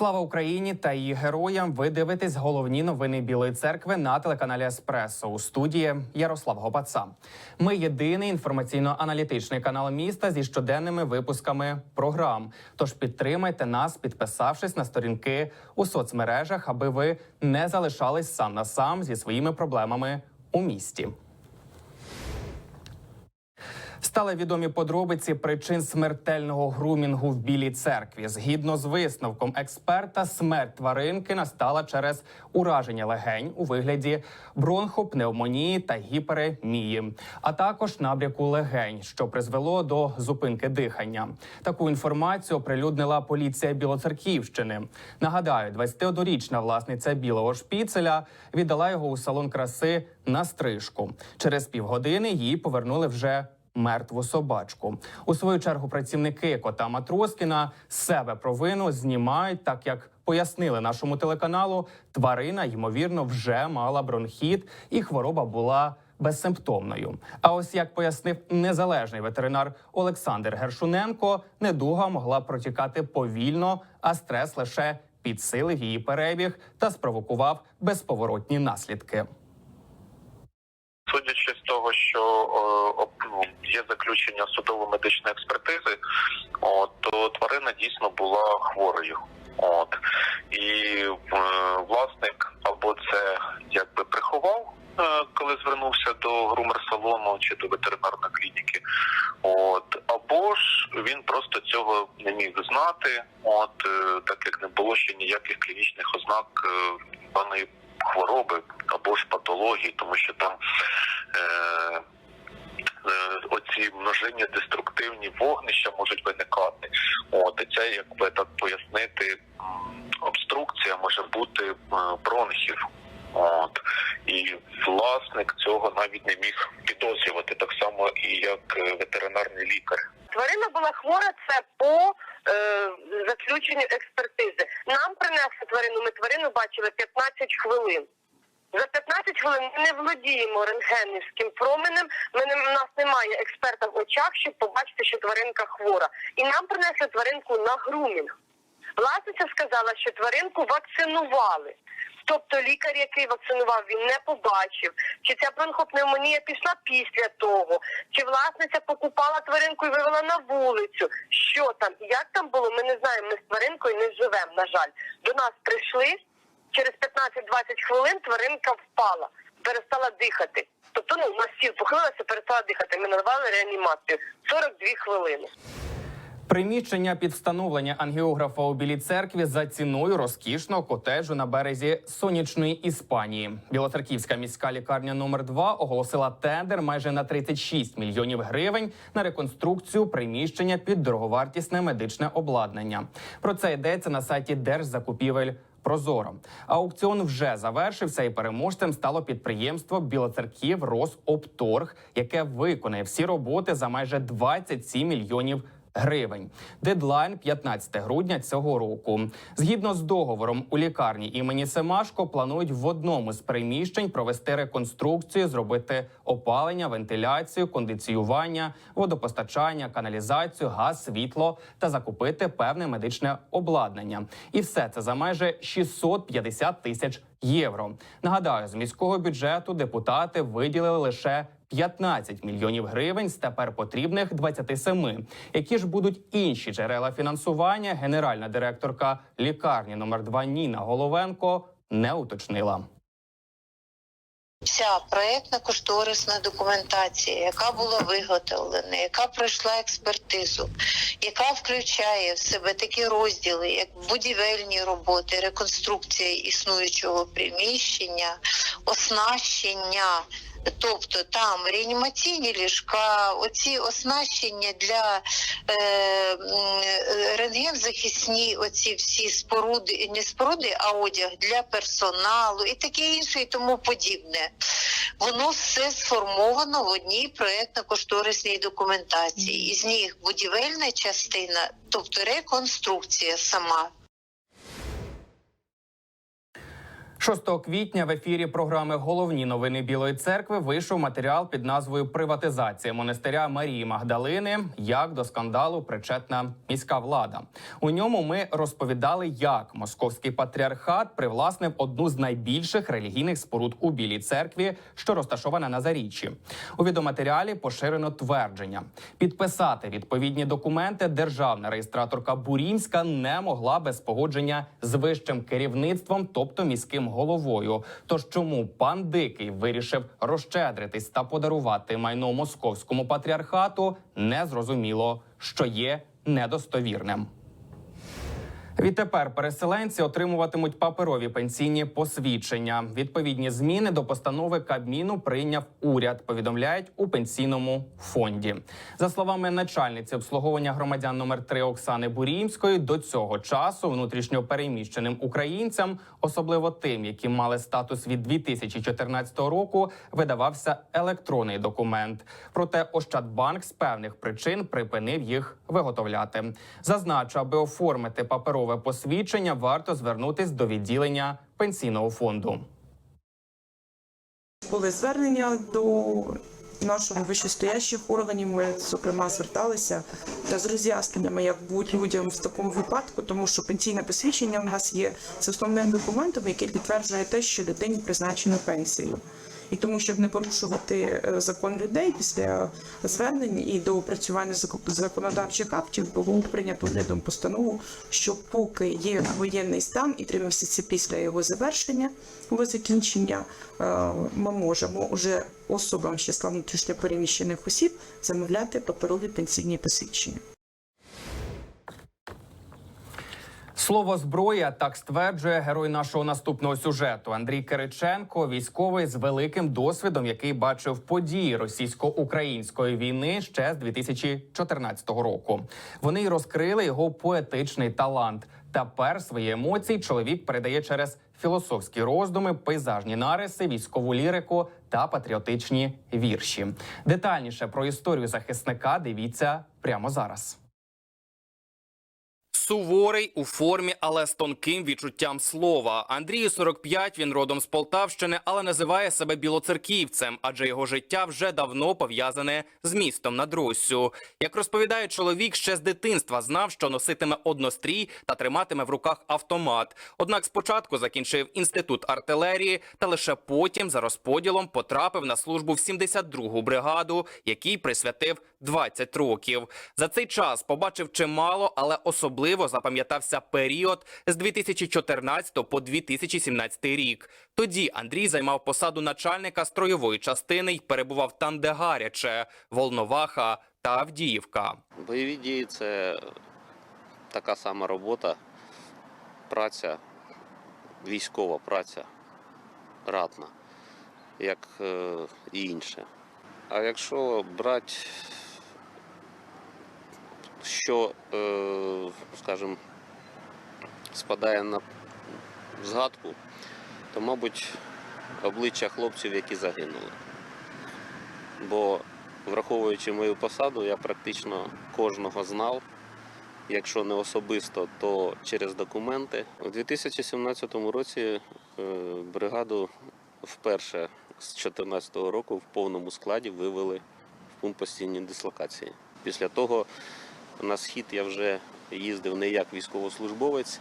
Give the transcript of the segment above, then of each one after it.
Слава Україні та її героям. Ви дивитесь головні новини Білої церкви на телеканалі Еспресо у студії Ярослав Гопаца. Ми єдиний інформаційно-аналітичний канал міста зі щоденними випусками програм. Тож підтримайте нас, підписавшись на сторінки у соцмережах, аби ви не залишались сам на сам зі своїми проблемами у місті. Стали відомі подробиці причин смертельного грумінгу в Білій церкві. Згідно з висновком експерта, смерть тваринки настала через ураження легень у вигляді бронхопневмонії та гіперемії, а також набряку легень, що призвело до зупинки дихання. Таку інформацію оприлюднила поліція Білоцерківщини. Нагадаю, 21-річна власниця білого шпіцеля віддала його у салон краси на стрижку. Через півгодини її повернули вже мертву собачку. У свою чергу працівники кота Матроскіна себе провину знімають, так як пояснили нашому телеканалу, тварина ймовірно вже мала бронхіт, і хвороба була. Безсимптомною. А ось як пояснив незалежний ветеринар Олександр Гершуненко, недуга могла протікати повільно, а стрес лише підсилив її перебіг та спровокував безповоротні наслідки. Того, що е, ну, є заключення судово-медичної експертизи, то тварина дійсно була хворою. От і е, власник або це якби приховав, е, коли звернувся до грумер-салону чи до ветеринарної клініки. От або ж він просто цього не міг знати, от так як не було ще ніяких клінічних ознак даної хвороби або ж патології, тому що там е, е, оці множинні деструктивні вогнища можуть виникати. От і це, якби так пояснити, обструкція може бути е, бронхів. От і власник цього навіть не міг підозрювати так само, і як е, ветеринарний лікар. Тварина була хвора, це по е, заключенню експертизи. Нам принесли тварину, ми тварину бачили 15 хвилин. За 15 хвилин ми не володіємо рентгенівським променем. Ми не, у нас немає експерта в очах, щоб побачити, що тваринка хвора. І нам принесли тваринку на грумінг. Власниця сказала, що тваринку вакцинували. Тобто лікар, який вакцинував, він не побачив, чи ця бронхопневмонія пішла після того, чи власниця покупала тваринку і вивела на вулицю. Що там як там було, ми не знаємо. Ми з тваринкою не живемо. На жаль, до нас прийшли через 15-20 хвилин. Тваринка впала, перестала дихати. Тобто, ну на стіл похилилася, перестала дихати. Ми надавали реанімацію 42 хвилини. Приміщення під встановлення ангіографа у Білій церкві за ціною розкішного котеджу на березі сонячної Іспанії. Білоцерківська міська лікарня номер 2 оголосила тендер майже на 36 мільйонів гривень на реконструкцію приміщення під дороговартісне медичне обладнання. Про це йдеться на сайті Держзакупівель. Прозоро аукціон вже завершився, і переможцем стало підприємство Білоцерків Росопторг, яке виконає всі роботи за майже 27 мільйонів. Дедлайн 15 грудня цього року. Згідно з договором, у лікарні імені Семашко планують в одному з приміщень провести реконструкцію, зробити опалення, вентиляцію, кондиціювання, водопостачання, каналізацію, газ, світло та закупити певне медичне обладнання. І все це за майже 650 тисяч євро. Нагадаю, з міського бюджету депутати виділили лише 15 мільйонів гривень з тепер потрібних 27. Які ж будуть інші джерела фінансування? Генеральна директорка лікарні номер 2 Ніна Головенко не уточнила. Вся проєктно-кошторисна документація, яка була виготовлена, яка пройшла експертизу, яка включає в себе такі розділи, як будівельні роботи, реконструкція існуючого приміщення, оснащення. Тобто там реанімаційні ліжка, оці оснащення для е, рентгензахисні, оці всі споруди, не споруди, а одяг для персоналу і таке інше, і тому подібне. Воно все сформовано в одній проєктно-кошторисній документації. Із них будівельна частина, тобто реконструкція сама. 6 квітня в ефірі програми Головні новини Білої церкви вийшов матеріал під назвою Приватизація монастиря Марії Магдалини. Як до скандалу причетна міська влада. У ньому ми розповідали, як московський патріархат привласнив одну з найбільших релігійних споруд у Білій церкві, що розташована на заріччі. У відеоматеріалі поширено твердження. Підписати відповідні документи державна реєстраторка Бурінська не могла без погодження з вищим керівництвом, тобто міським головою. Тож чому пан Дикий вирішив розщедритись та подарувати майно московському патріархату, не зрозуміло, що є недостовірним. Відтепер переселенці отримуватимуть паперові пенсійні посвідчення. Відповідні зміни до постанови Кабміну прийняв уряд. Повідомляють у пенсійному фонді. За словами начальниці обслуговування громадян номер 3 Оксани Бурімської, до цього часу внутрішньо переміщеним українцям, особливо тим, які мали статус від 2014 року, видавався електронний документ. Проте Ощадбанк з певних причин припинив їх виготовляти. Зазначу, аби оформити паперове посвідчення, варто звернутись до відділення пенсійного фонду. були звернення до нашого вищестоящих органів. Ми зокрема зверталися та з роз'ясненнями, як бути людям в такому випадку, тому що пенсійне посвідчення в нас є з основним документом, який підтверджує те, що дитині призначено пенсію. І тому, щоб не порушувати е, закон людей після звернень і до опрацювання законодавчих актів, було прийнято урядом постанову, що поки є воєнний стан і три місяці після його завершення, його закінчення, е, ми можемо уже особам з числа внутрішньопереміщених осіб замовляти паперові пенсійні посвідчення. Слово зброя так стверджує герой нашого наступного сюжету Андрій Кириченко, військовий з великим досвідом, який бачив події російсько-української війни ще з 2014 року. Вони й розкрили його поетичний талант. Тепер свої емоції чоловік передає через філософські роздуми, пейзажні нариси, військову лірику та патріотичні вірші. Детальніше про історію захисника дивіться прямо зараз. Суворий у формі, але з тонким відчуттям слова. Андрію 45, він родом з Полтавщини, але називає себе білоцерківцем, адже його життя вже давно пов'язане з містом над Руссю. Як розповідає чоловік, ще з дитинства знав, що носитиме однострій та триматиме в руках автомат. Однак спочатку закінчив інститут артилерії, та лише потім за розподілом потрапив на службу в 72-гу бригаду, якій присвятив 20 років. За цей час побачив чимало, але особливо запам'ятався період з 2014 по 2017 рік. Тоді Андрій займав посаду начальника стройової частини й перебував там, де гаряче Волноваха та Авдіївка. Бойові дії це така сама робота, праця, військова праця, ратна, як е, і інше. А якщо брати, що, е, скажімо, спадає на згадку, то, мабуть, обличчя хлопців, які загинули. Бо враховуючи мою посаду, я практично кожного знав. Якщо не особисто, то через документи. У 2017 році е, бригаду вперше з 2014 року в повному складі вивели в пункт постійної дислокації. Після того на схід я вже їздив не як військовослужбовець,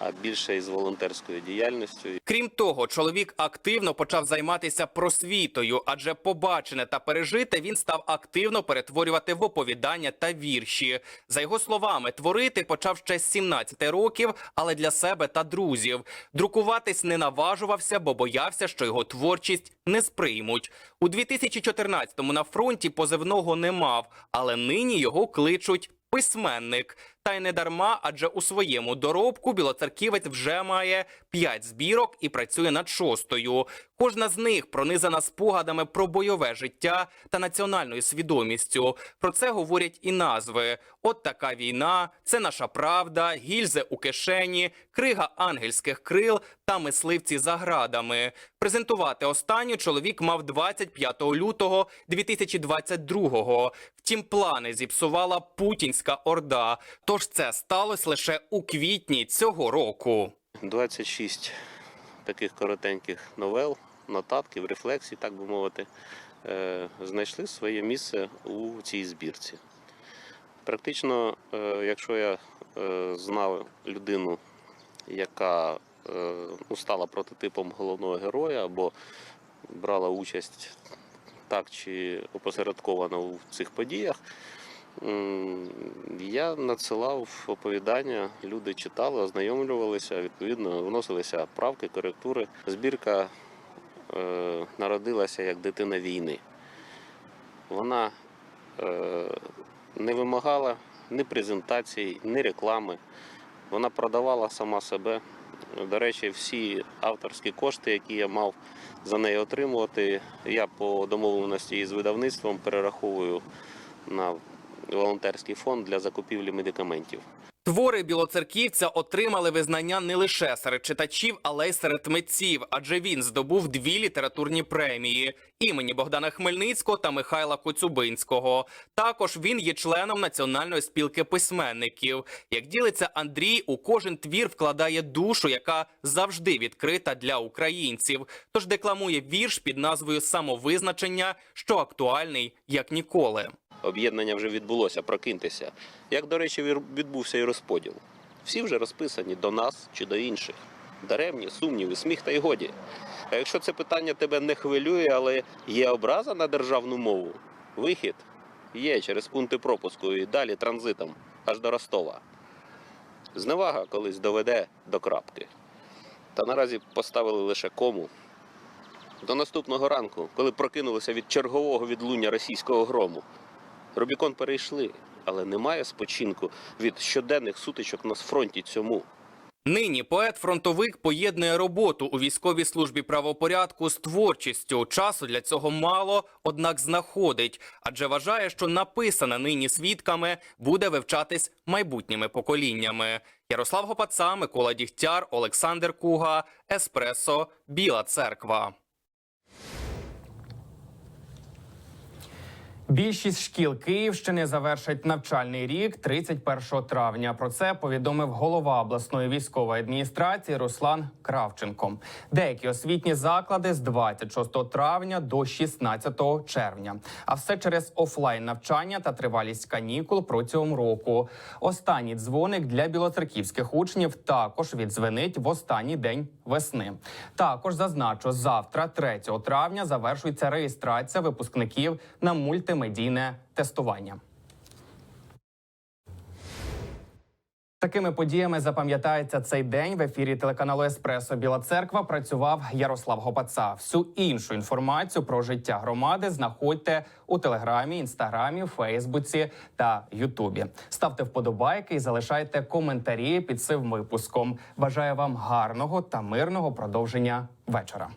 а більше із волонтерською діяльністю. Крім того, чоловік активно почав займатися просвітою, адже побачене та пережите він став активно перетворювати в оповідання та вірші. За його словами, творити почав ще з 17 років, але для себе та друзів. Друкуватись не наважувався, бо боявся, що його творчість не сприймуть. У 2014-му на фронті позивного не мав, але нині його кличуть. Письменник, та й не дарма, адже у своєму доробку білоцерківець вже має п'ять збірок і працює над шостою. Кожна з них пронизана спогадами про бойове життя та національною свідомістю. Про це говорять і назви: от така війна, це наша правда, гільзи у кишені, крига ангельських крил та мисливці за градами. Презентувати останню чоловік мав 25 лютого 2022-го. Втім, плани зіпсувала путінська орда. Тож це сталося лише у квітні цього року. 26 таких коротеньких новел, нотатків, рефлексій, так би мовити, е, знайшли своє місце у цій збірці. Практично, е, якщо я е, знав людину, яка ну, стала прототипом головного героя або брала участь так чи опосередковано в цих подіях, я надсилав оповідання, люди читали, ознайомлювалися, відповідно, вносилися правки, коректури. Збірка е, народилася як дитина війни. Вона е, не вимагала ні презентацій, ні реклами. Вона продавала сама себе. До речі, всі авторські кошти, які я мав за неї отримувати, я по домовленості із видавництвом перераховую на волонтерський фонд для закупівлі медикаментів. Твори білоцерківця отримали визнання не лише серед читачів, але й серед митців, адже він здобув дві літературні премії імені Богдана Хмельницького та Михайла Коцюбинського. Також він є членом Національної спілки письменників. Як ділиться Андрій, у кожен твір вкладає душу, яка завжди відкрита для українців. Тож декламує вірш під назвою Самовизначення, що актуальний як ніколи. Об'єднання вже відбулося, прокиньтеся. Як, до речі, відбувся і розподіл. Всі вже розписані до нас чи до інших. Даремні, сумніви, сміх та й годі. А якщо це питання тебе не хвилює, але є образа на державну мову, вихід є через пункти пропуску і далі транзитом аж до Ростова. Зневага колись доведе до крапки. Та наразі поставили лише кому. До наступного ранку, коли прокинулися від чергового відлуння російського грому. Рубікон перейшли, але немає спочинку від щоденних сутичок на фронті цьому. Нині поет-фронтовик поєднує роботу у військовій службі правопорядку з творчістю. Часу для цього мало, однак знаходить, адже вважає, що написане нині свідками буде вивчатись майбутніми поколіннями. Ярослав Гопаца, Микола Дігтяр, Олександр Куга, Еспресо, Біла Церква. Більшість шкіл Київщини завершать навчальний рік 31 травня. Про це повідомив голова обласної військової адміністрації Руслан Кравченко. Деякі освітні заклади з 26 травня до 16 червня. А все через офлайн навчання та тривалість канікул протягом року. Останній дзвоник для білоцерківських учнів також відзвенить в останній день весни. Також зазначу, завтра, 3 травня, завершується реєстрація випускників на мультимедійне тестування. Такими подіями запам'ятається цей день в ефірі телеканалу Еспресо Біла Церква. Працював Ярослав Гопаца. Всю іншу інформацію про життя громади знаходьте у телеграмі, інстаграмі, Фейсбуці та Ютубі. Ставте вподобайки і залишайте коментарі під цим випуском. Бажаю вам гарного та мирного продовження вечора.